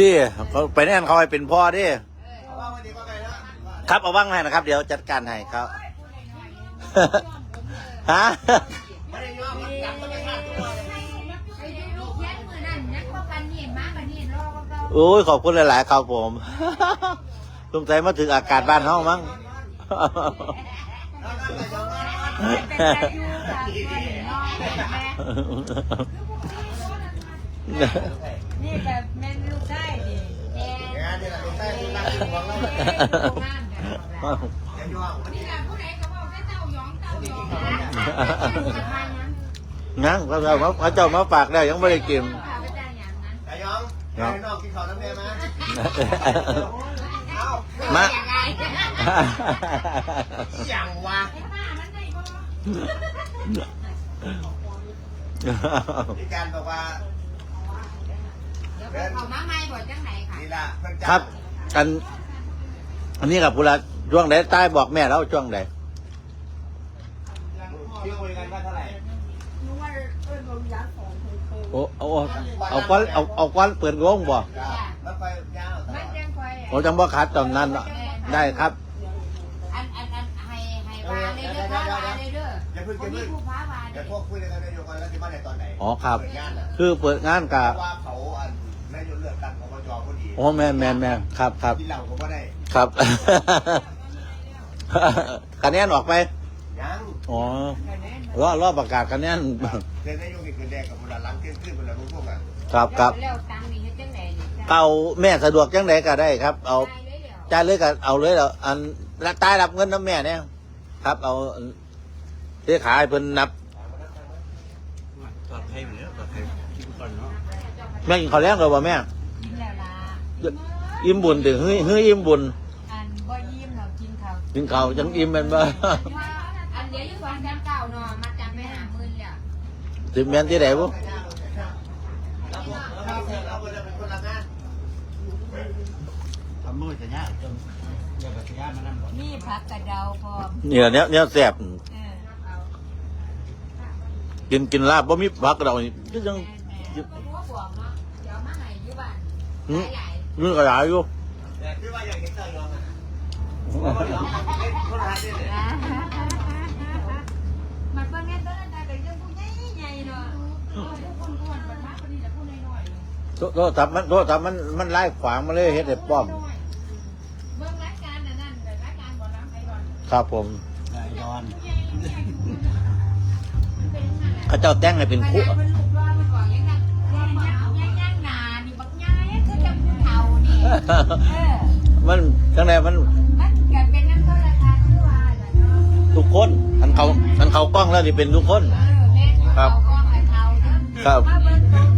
ดิเขาไปแน่นเขาให้เป็นพ่อดิครับเอาว่างให้นะครับ เดี๋ยวจัดการให้เขาฮะโอ้ยขอบคุณหลาย ๆ ครับผมลุงใจมาถึงอากาศบ้านห้องมั้ง นี่กับแม่ลูกได้ดิแม่นนี่แหละลูกใต้ลูกรักลูกของเราเนี่ยงานแบบอย่าย่องวันนี้นี่แหละผู้ใดก็บอกได้เต้ายองเต้ายองนะงั้นเขาเจ้ามาเขาเจ้ามาฝากได้ยังไม่ได้กินค่ะไปได้อย่างนั้นอย่าย่องอย่าให้น้องกินข้าวน้ำแม่มาอย่างไรอย่างวะป้ามันได้บ่มีการบอกว่า เดี๋ยวเขามาใหม่บ่จังไหนค่ะนี่ละเพิ่งจัครับ อัน อันนี้กับพุระช่วงไหนใต้บอกแม่แล้วช่วงไหนคิดคุยกันว่าเท่าไหร่โอ้เอาเอาก้อนเอาเอาก้อนเปิดวงบ่แล้วไปยาวมันจังค่อยโอ้จังบ่ขาดตอนนั้นเนาะได้ครับ อันอันอันให้ให้ว่าเลยเด้อพาว่าเลยเด้ออย่าเพิ่งคอย่านเพิ่นี้งผู้พาว่าเดี๋เด้ยวพวอกคุยกันในโยกันแล้วที่บ้านในตอนไหนอ๋อครับ เปิดงานน่ะคือเปิดงานกับว่าเขา โอ้แม่นแม่นแม่นครับครับที่เราก็ไม่ได้ครับ คะแนนออกไป ยังอ๋อ รอรอประกาศคะแนน เดือนนายกอีกเดือนแดงกับมูลหลังเที่ยงคืนเวลาพวกอะครับครับ แล้วตังค์นี่เฮ็ดจังไดนี่เอาแม่สะดวกจังไดก็ได้ครับ เอาจ่ายเลยเดี๋ยวจ่ายเลยก็เอาเลยแล้วอันละตายรับเงินน้ำแม่เนี่ยครับ เอาเลขาให้เพิ่นนับตอดให้เหมือนตอดให้กินก่อนเนาะ แม่กินข้าวแรงหรือเปล่าแม่กินแล้วล่ะ อิ่มบุญถึงเฮ้ยเฮ้ยอิ่มบุญอันบ่ยิ้มเรากินข้าวกินข้าวจังอิ่มแมันบ่อันเดียวอยู่ก่อนจำเก่าเนาะมาจำไปหาหมื่นแล้วสิแม่นที่ไหนบุเราเราจะเป็นคนละงานทำมือจะยากจนเดี๋ยวจะยากมานั่งก่อนมีผักกระเดาพร้อมเนี่ยเนี้ยเนี้ยแซ่บเออเอากินกินลาบบ่มีผักเรานี่ก็ยังแม่ๆบ่รู้ว่าบอกเนาะเดี๋ยวมาให้อยู่บ้านหืมใหญ่ นี่ก็หลายอยู่แต่คือว่าอย่างเห็นเตยองอะเพราะว่าน้องเล่นคนละเนี่ยมันเบิ่งแน่ต้นแต่ก็ยังผู้ใหญ่ๆเนาะผู้คนอ้วนมันมากกว่านี้แต่ผู้น้อยๆโทษโทษทับมันโทษทับมันมันไล่ขวางมาเลยเฮ็ดให้ป้อม เบิ่งรายการนั่นนั่นแต่รายการบ่น้ำไปก่อนครับผมได้ยอนเขาเจ้าแต่งให้เป็นขคู่นาดเพิ่นลูกรอดมันก่อนยังนั่งยังยังยังหนานี่บักใหญ่คือจังผู้ เฒ่านี่เออมันจังไดมันมันก็เป็นน้ำโทรทัศน์คือว่าล่ะเนาะทุกคนอันเขาอันเขากล้องแล้วนี่เป็นทุกคน เออแม่นอยู่ครับเอากล้องไอ้เฒ่าเด้อครับ มาเบิ่งเบิ่ง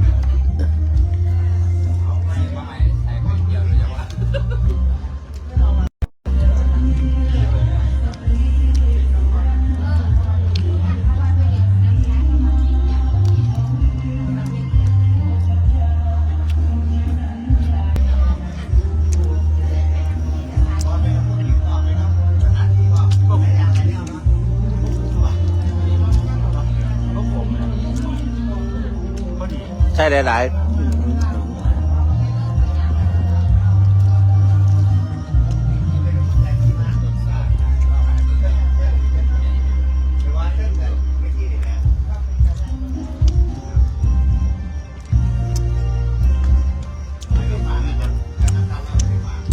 ใช่หลายๆ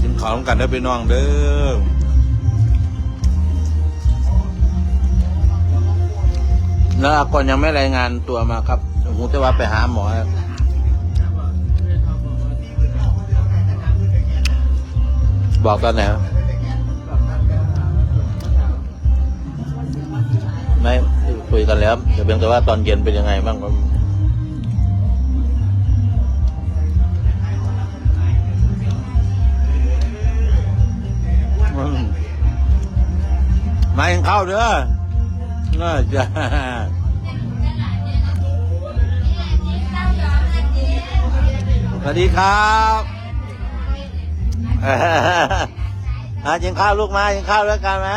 กินของกันเด้อพี่น้องเด้อแล้วอาก่อนยังไม่รายงานตัวมาครับ หูแต่ว่าไปหาหมอบอกตอนไหนไม่คุยกันแล้วแต่เพียงแต่ว่าตอนเย็นเป็นยังไงบ้างก็มมาเองเข้าเด้อน่าจะ วัสดีครับอากินข้าวลูกมากินข้าวด้วยกันไหม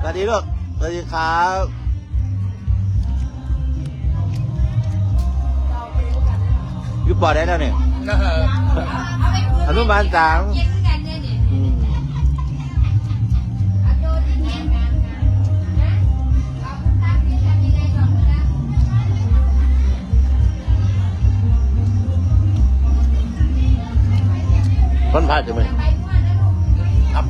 สวัสดีลูกสวัสดีครับปอได้แล้วเนี่ยเอาไปคืนอนุบาลสามันพาจะไหมครับ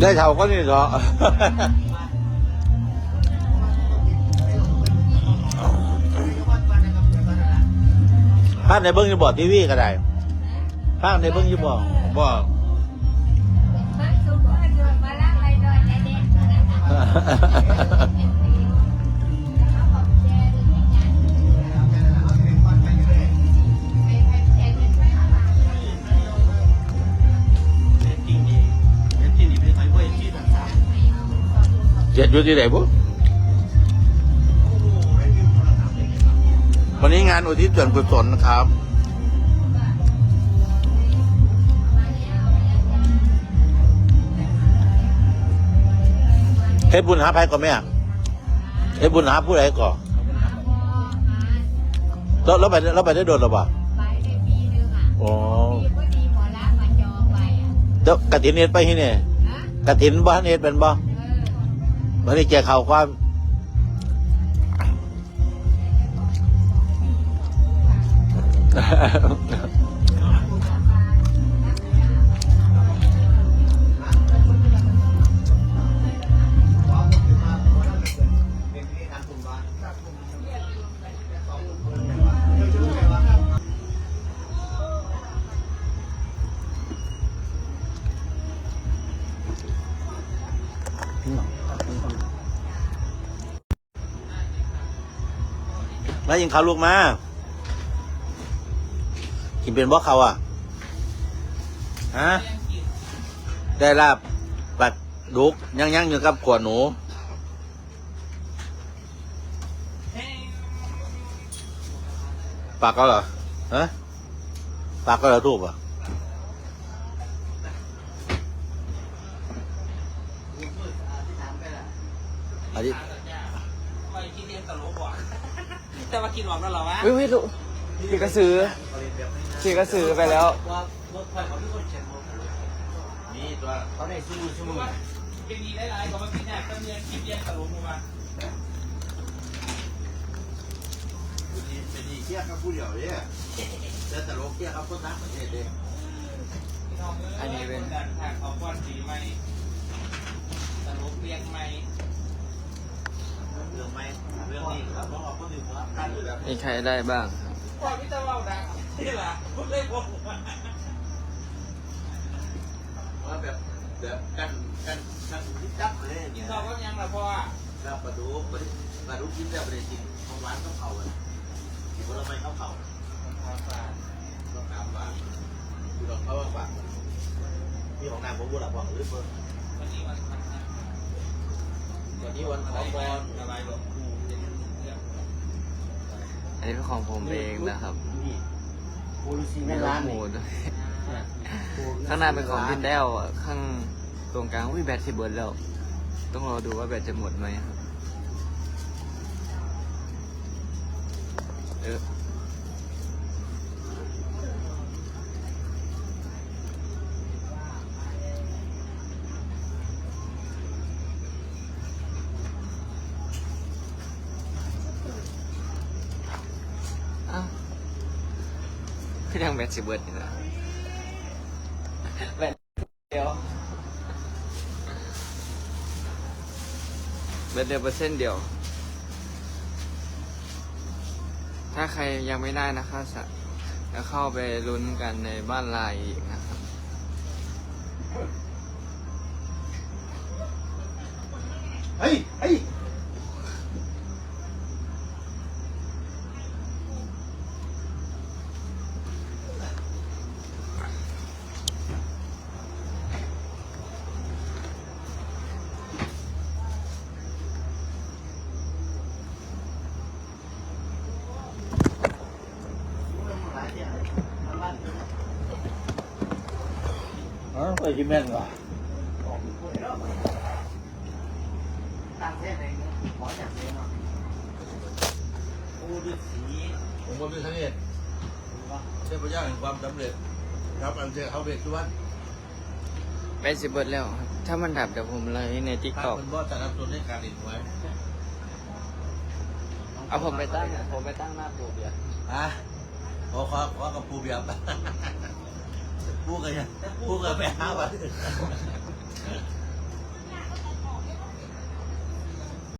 ได้เท่าก็นี่เหรอภาคในเบิ้งยูบอดทีวีก็ได้ภาคในเบิ้งยูบอกบอกเเจ็ดอยู่ที่ไหนปุ๊วันนี้งานอุทิศส่วนกุศลนะครับ เฮ็ดบุญหาไผก่อนไหมอะเฮ็ดบุญหาผู้ใดก่อนแล้วแล้วไปแล้วไปได้โดนหรือเปล่าไปได้ปีนึงอะอ๋อปีพอดีหมอลามาจองไว้อะเจ้ากระถินเฮ็ดไปที่นี่ฮะกระถินบ้านเฮ็ดเป็นบ่เออ วันนี้แจกข่าวความ แล้วยิงเขาลูกมา กินเป็นบ่เขาอะ ฮะ ได้ลาบปัดดุกยังยังอยู่กับขวดหนู ปากเขาเหรอฮะปากเขาเหรอทูบอะอันนี้ แต่ว่ากินหวานแล้วเหรอวะวิวิลุขี่กระสือขี่กระสือไปแล้ว ว่ารถไฟเขาที่คนเชียงรถนี่ตัวเขาได้สู้สู้เป็นดีได้หลายกว่าเมื่อกี้เนี่ยก็เรียนกินเรียนตลกมาเป็นดีเที่ยกับผู้เดียวเนี่ยแล้วแต่โลกเที่ยกับคนต่างประเทศเนี่ยอันนี้เป็นการทางเอาก้อนสีไหมตลกเรียงไหมเรื่องไห มเรื่องนี้ครับต้องเอาคนอื่นมาคันแบบมีใครได้บ้างครับก่อนที่จะเล่าดังนี่แหละพูดเล่นผมว่าแบบแบบกันกันกันที่จับเลยอย่างเงี้ยชอบก็ยังละพ่อแล้วปลาดุกปลาดุกกินแบบประเดี๋ยวกินของหวานต้องเผาเลยกินผลไม้ต้องเผาต้องน้ำหวานคือเราเขาว่าฝากมีของน้ำผมพูดหลับบอกหรือเปล่าวันนี้วันพันนะ วันนี้วันขอพรระบายลงอันนี้เป็นของผมเองนะครับโอ้ยซีมีแม่ลูร้ากนหมูนี่ด้วยข้างหน้าเป็นของพินแดวอะข้างตรงกลางวิแบตสิเบิร์ดแล้ว ต้องรอดูว่าแบตจะหมดไหมครับเอออ้ ก็ยังแบตสิเบิร์ดอยู่นะแบตเดียวแบตเดียวเปอร์เซ็นต์เดียว ถ้าใครยังไม่ได้นะครับสะจะเข้าไปลุ้นกันในบ้านลายอีกนะครับเฮ้ยเฮ้ย ไปที่แม่นว่ะต่างนขอจากเลยเนาะโอ้ฤาษีผมว่าเป็นสาเหตุเทพเจ้าแห่งความสำเร็จ ครับอันเชิญเขาเบรกทุกวันแบตสิเบิร์ดแล้ว ถ้ามันดับเดี๋ยวผมไลฟ์ในทิกถ้าตอกเป็นว่าจะรับตัวในการดินไว้เอาผมไปตั้งผมไปตั้งหน้าปูเบียร์อะขอขอขอกับปูเบีย พูดกันพูดกันไปห้าวัน